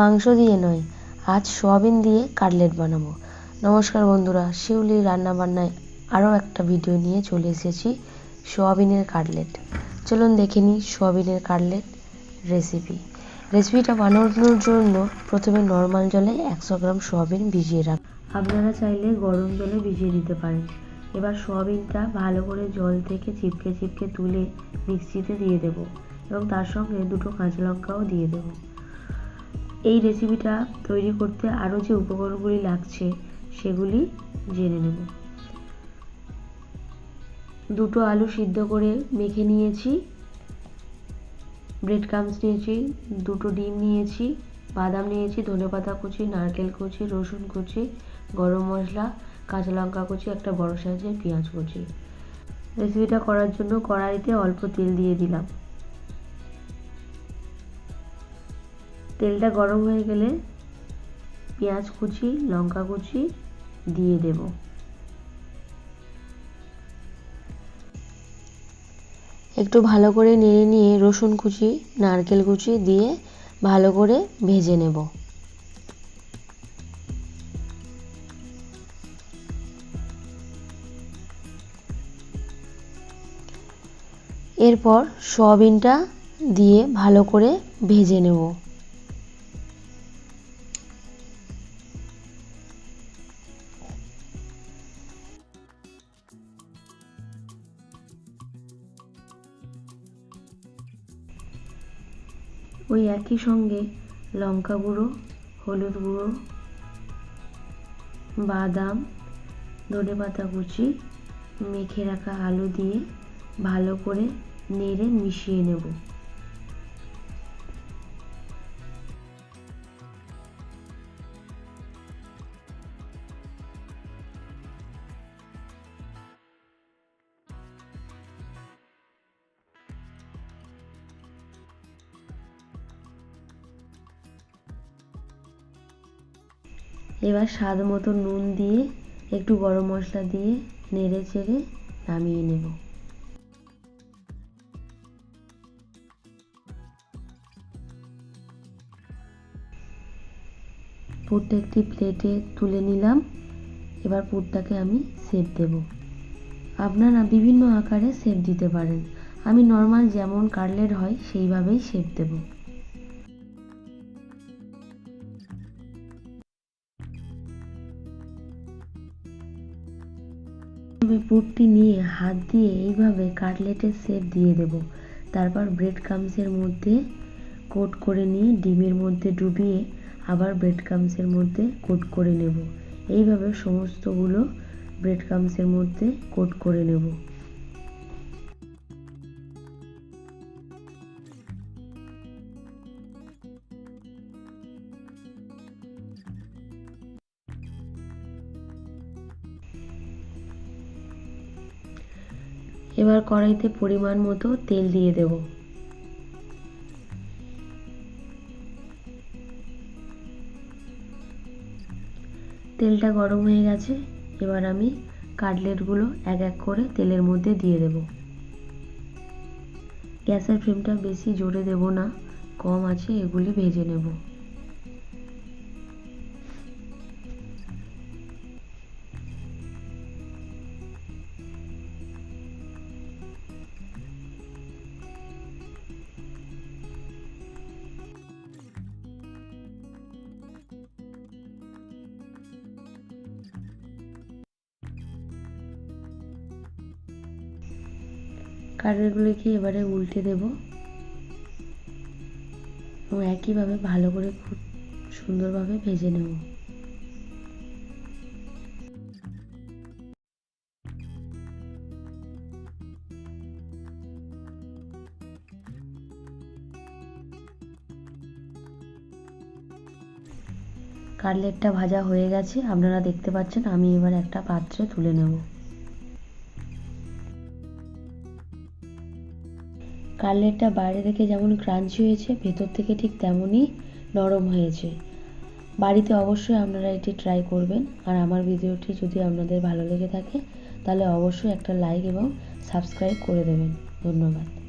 মাংস দিয়ে নয়, আজ সোয়াবিন দিয়ে কাটলেট বানাবো। নমস্কার বন্ধুরা শিউলি রান্নাবান্নায় আরও একটা ভিডিও নিয়ে চলে এসেছি, সোয়াবিনের কাটলেট। চলুন দেখে নিই সোয়াবিনের কাটলেট রেসিপি রেসিপিটা বানানোর জন্য প্রথমে নর্মাল জলে একশো গ্রাম সোয়াবিন ভিজিয়ে রাখ। আপনারা চাইলে গরম জলে ভিজিয়ে দিতে পারেন। এবার সোয়াবিনটা ভালো করে জল থেকে চিপকে চিপকে তুলে মিক্সিতে দিয়ে দেব এবং তার সঙ্গে দুটো কাঁচা লঙ্কাও দিয়ে দেব। এই রেসিপিটা তৈরি করতে আরও যে উপকরণগুলি লাগছে, সেগুলি জেনে নেব। দুটো আলু সিদ্ধ করে মেখে নিয়েছি। ব্রেড ক্রামস নিয়েছি, দুটো ডিম নিয়েছি, বাদাম নিয়েছি ধনেপাতা কুচি, নারকেল কুচি, রসুন কুচি, গরম মশলা, কাঁচা লঙ্কা কুচি, একটা বড় সাইজের পেঁয়াজ কুচি। রেসিপিটা করার জন্য কড়াইতে অল্প তেল দিয়ে দিলাম। তেলটা গরম হয়ে গেলে পেঁয়াজ কুচি, লঙ্কা কুচি দিয়ে দেব। একটু ভালো করে নেড়ে নিয়ে রসুন কুচি, নারকেল কুচি দিয়ে ভালো করে ভেজে নেব। এরপর সয়াবিনটা দিয়ে ভালো করে ভেজে নেব। ওই একই সঙ্গে লঙ্কা গুঁড়ো, হলুদ গুঁড়ো, বাদাম ধনে পাতা কুচি, মেখে রাখা আলু দিয়ে ভালো করে নেড়ে মিশিয়ে নেব। এবার স্বাদ মতো নুন দিয়ে, একটু গরম মশলা দিয়ে নেড়ে চেড়ে নামিয়ে নেব। পুরটা একটি প্লেটে তুলে নিলাম। এবার পুরটাকে আমি সেপ দেব। আপনারা বিভিন্ন আকারে সেপ দিতে পারেন। আমি নর্মাল যেমন কাটলেট হয়, সেইভাবেই সেপ দেবো। পুরটি নিয়ে হাত দিয়ে এইভাবে কাটলেটের শেপ দিয়ে দেব। তারপর ব্রেড ক্রামসের মধ্যে কোট করে নিয়ে ডিমের মধ্যে ডুবিয়ে আবার ব্রেড ক্রামসের মধ্যে কোট করে নেব। এইভাবে সমস্তগুলো ব্রেড ক্রামসের মধ্যে কোট করে নেব। এবার কড়াইতে পরিমাণ মতো তেল দিয়ে দেব। তেলটা গরম হয়ে গেছে, এবার আমি কাটলেটগুলো এক এক করে তেলের মধ্যে দিয়ে দেব। গ্যাসের ফ্লেমটা বেশি জোরে দেব না, কম আছে এগুলি ভেজে নেব। কাঠেরগুলোকে এবারে উল্টে দেব। এবং একইভাবে ভালো করে খুব সুন্দরভাবে ভেজে নেব। কাটলেটটা ভাজা হয়ে গেছে। আপনারা দেখতে পাচ্ছেন, আমি এবার একটা পাত্রে তুলে নেব। কাটলেটটা বাইরে থেকে যেমন ক্রাঞ্চি হয়েছে, ভেতর থেকে ঠিক তেমনই নরম হয়েছে। বাড়িতে অবশ্যই আপনারা এটি ট্রাই করবেন। আর আমার ভিডিওটি যদি আপনাদের ভালো লেগে থাকে, তাহলে অবশ্যই একটা লাইক এবং সাবস্ক্রাইব করে দেবেন। ধন্যবাদ।